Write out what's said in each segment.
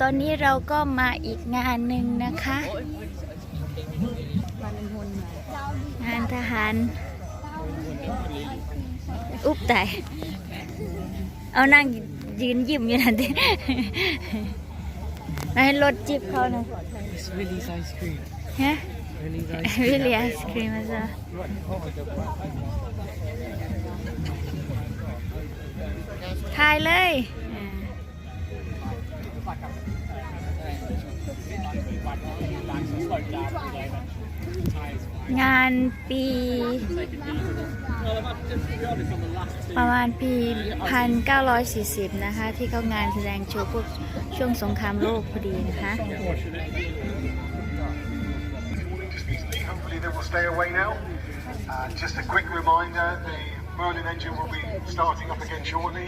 ตอนนี้เราก็มาอีกงานหนึ่งนะคะ งานทหาร อุ๊บตาย เอานั่งยืนยิ้มอยู่นั่นดิมาให้รถจิบเขาหน่อย It's Willie's ice cream. ฮะ Willie's ice วิลลี่ไอศครีมมาจ้ะถ่ายเลย งานปี ประมาณปี 1940 นะคะ ที่เขางานแสดงโชว์พวกช่วงสงครามโลกพอดีนะคะ Hopefully they will stay away now. Uh, just a quick reminder, the Merlin engine will be starting up again shortly,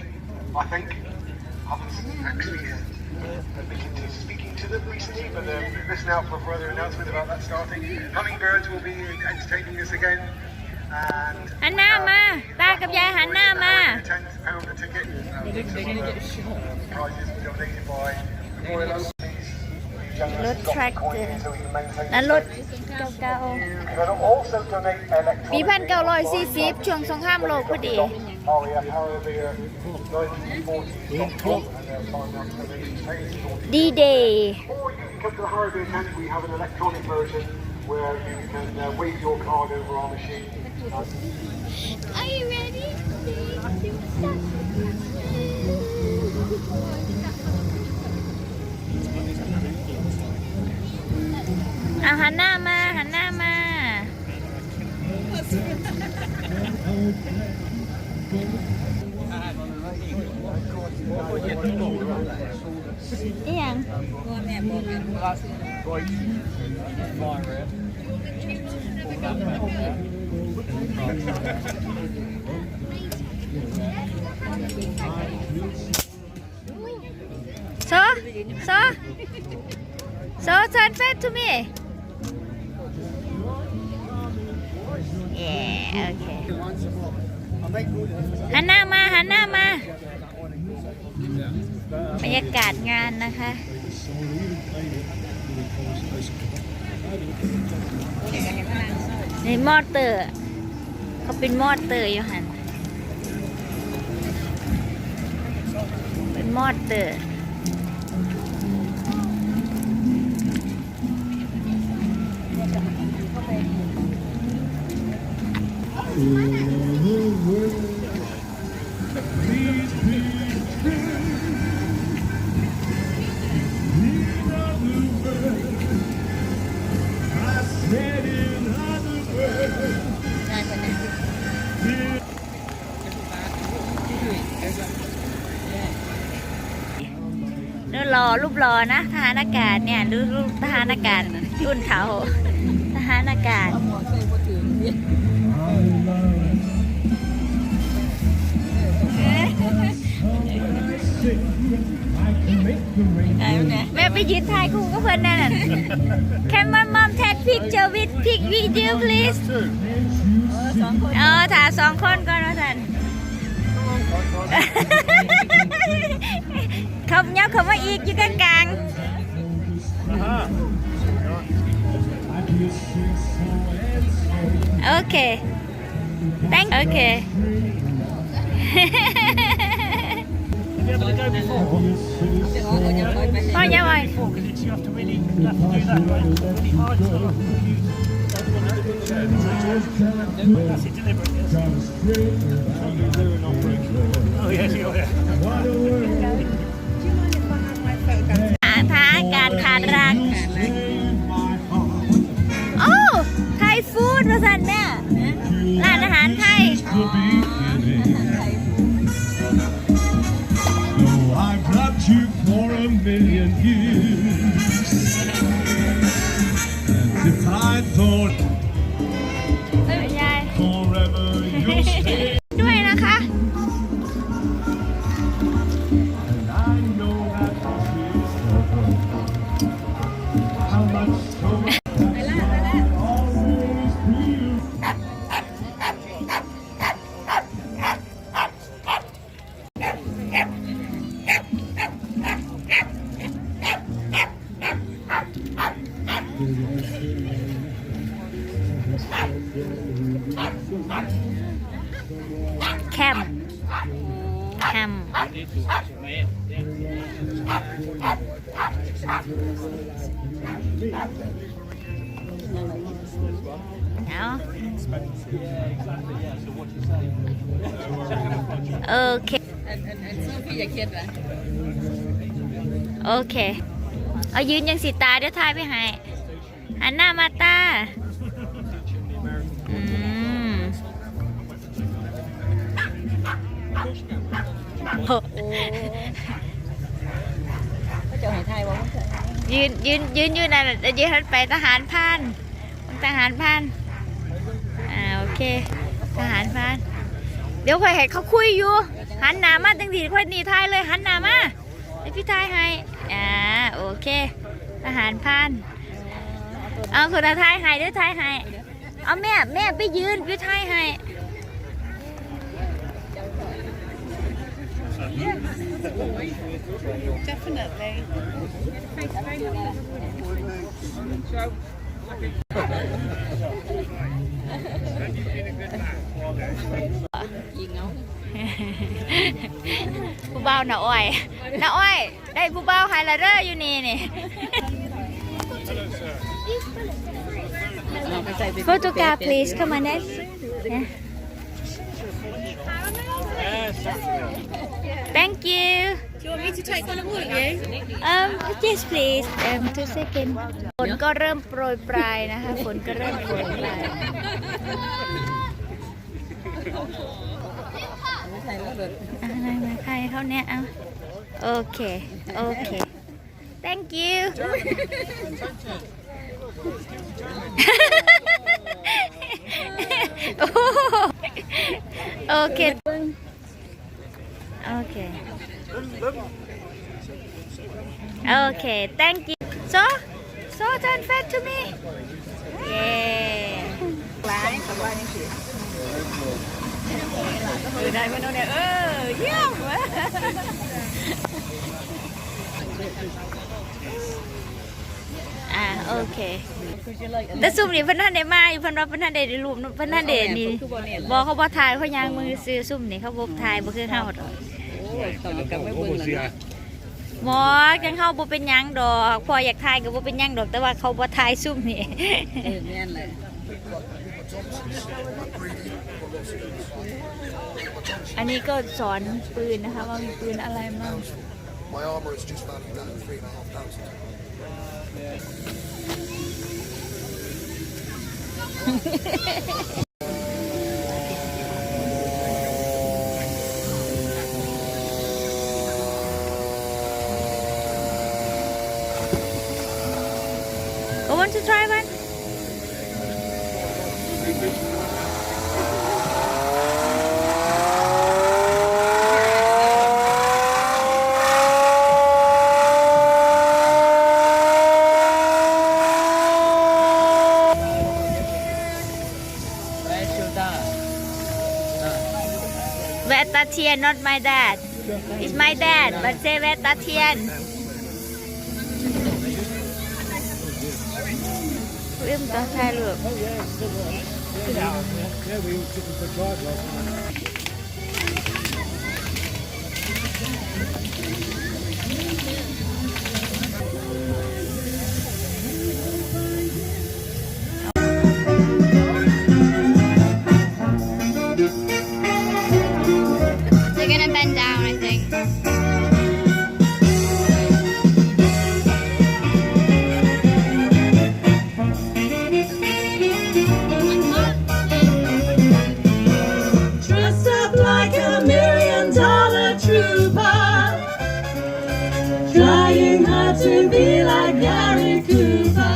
I think. I haven't actually uh, been to speaking to them recently, but uh, listen out for further announcement about that starting. Hummingbirds will be entertaining us again. And หันหน้ามาตากับยายหันหน้ามา ten pound a ticket. Uh, They're D-Day. Or you can come to the tent. We have an electronic version where you can uh, wave your card over our machine. Are you ready? Ah, Hanama, Hanama. Thank you. So, so, so turn back to me. Yeah, okay. หันหน้ามาหันหน้ามา บรรยากาศงานนะคะในมอเตอร์ เขาเป็นมอเตอร์อยู่หันเป็นมอเตอร์ นี่รอรูปรอนะทหารอากาศเนี่ยรูรูปทหารอากาศรุ่นเขาทหารอากาศแม่ไปยืนถ่ายคู่กับเพื่อนนั่นน่ะ Can my mom take picture with pic video please เออถ่ายสองคนก่อนว่าสันเขาเนี้ยเขามาอีกอยู่กลางกลางๆโอเค thank โอเค You able to go before? พ่อยังไง Before, because you have to really you have to do that, right? Really hard to That's it, deliberate, yes. Oh, yes, you are. ทางอาการขาดรักโอ้ไทยฟู้ดมาสันแม่ร้านอาหารไทย แคมแคมโอเคโอเค เอายืนยังสีตาเดี๋ยวทายไปให้หันหน้ามาตา ก็จะให้ทยว่ามันยืนยืนยืนอยู่นั่นน่ะยืนไปทหารพรานทหารพรานอ่าโอเค ทหารพราน เดี๋ยวค่อยให้เขาคุยอยู่ หันหน้ามาตั้งทีค่อยหนีทายเลยหันหน้ามาเดี๋ยวพี่ทายให้อ่าโอเค ทหารพรานเอาคนละทายให้เดี๋ยวทายให้เอาแม่แม่ไปยืนพี่ทายให้ เดอร์อยู่นี่นี่เอาไปใส่เป็น Photograph please come on next yeah. Thank you Do you want me to take one of all of you? um yes please um two second ฝนก็เริ่มโปรยปลายนะคะ ฝนก็เริ่มโปรยปลายใส่แล้วเบิดอะมามาใครเขาเนี่ยเอาโอเค โอเค thank you โอ้โหโอเค โอเค โอเค thank you so so turn back to me yeah ร้ายกับว่านี่สิเออได้มาโน่นเนี่ยเออเยี่ยมว้ยอ่าโอเคแต่ซุ่มนี่เพิ่นท่านได้มาอยู่เพิ่นว่าเพิ่นท่านได้รูปเพิ่นท่านได้นี่คือบ่เนี่บอกเขาบ่ถ่ายเขายางมือซื้อซุ่มนี่เขาบ่ถ่ายบ่คือเฮาดอกโอ้ยต้องกลับไปเบิ่งแล้ว หมอจังเฮาบ่เป็นหยังดอกพออยากถ่ายก็บ่เป็นหยังดอก แต่ว่าเขาบ่ถ่ายซุ่มนี่เออแม่นเลยอันนี้ก็สอนปืนนะคะว่ามีปืนอะไรมั่ง My armour is just valued at three and a half thousand. Want to try one Tatian not my dad. It's my dad but say Wet Tatian เริ่ม to be like Gary Cooper.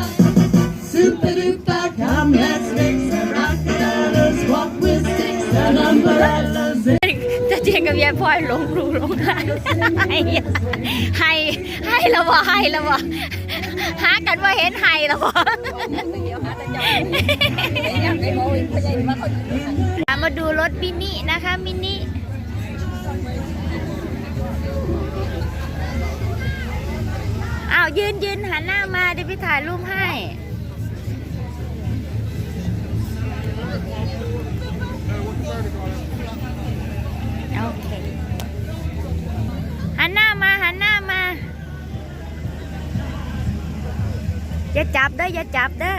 Super duper, come let's mix the rockabillas. Walk with sticks and umbrellas. จะเทียงกับยายพลอยลงรูลงทางให้ให้ให้แล้วบ่ให้แล้วบ่หากันว่าเห็นให้แล้วบ่มาดูรถมินินะคะมินิ อ้าวยืนยืนหันหน้ามาเดี๋ยวพี่ถ่ายรูปให้ โอเค หันหน้ามาหันหน้ามา อย่าจับเด้ออย่าจับเด้อ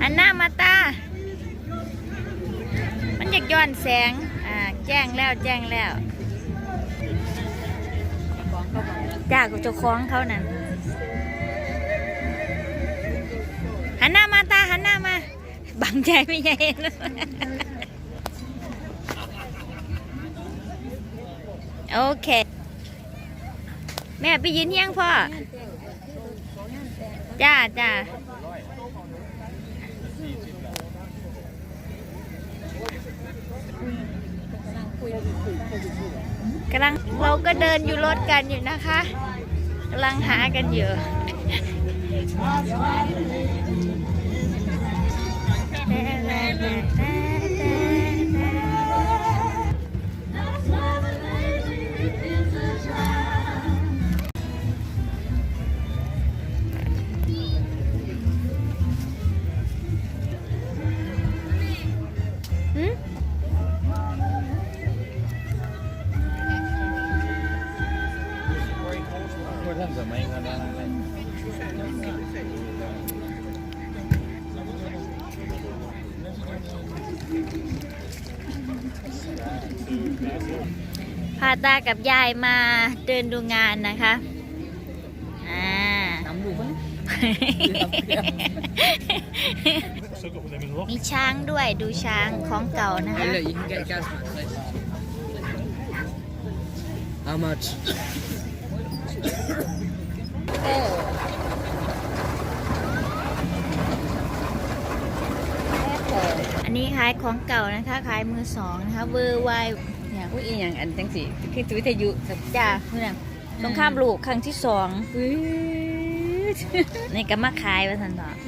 หันหน้ามาตา มันอยากย้อนแสง อ่า แจ้งแล้วแจ้งแล้ว จ้ากับเจ้าของเขานั่นหันหน้ามาตาหันหน้ามา บังใจไม่ใหญ่โอเค แม่ไปยืนเที่ยงพ่อ จ้าจ้า กำลังเราก็เดินอยู่รถกันอยู่นะคะกำลังหากันอยู่หื พาตากับยายมาเดินดูงานนะคะ อ่า มีช้างด้วยดูช้างของเก่านะคะ Look, you can get gas mask. How much? อันนี้ขายของเก่านะคะ ขายมือสองนะคะเวอร์ไวเนี่ย อุ้ยอีหยังอันจังสิคือวิทยุสัจ้าเพื่อนสงครามโลูกครั้งที่สองอุ้ยนี่ก็มาขายว่าสันต่อใช่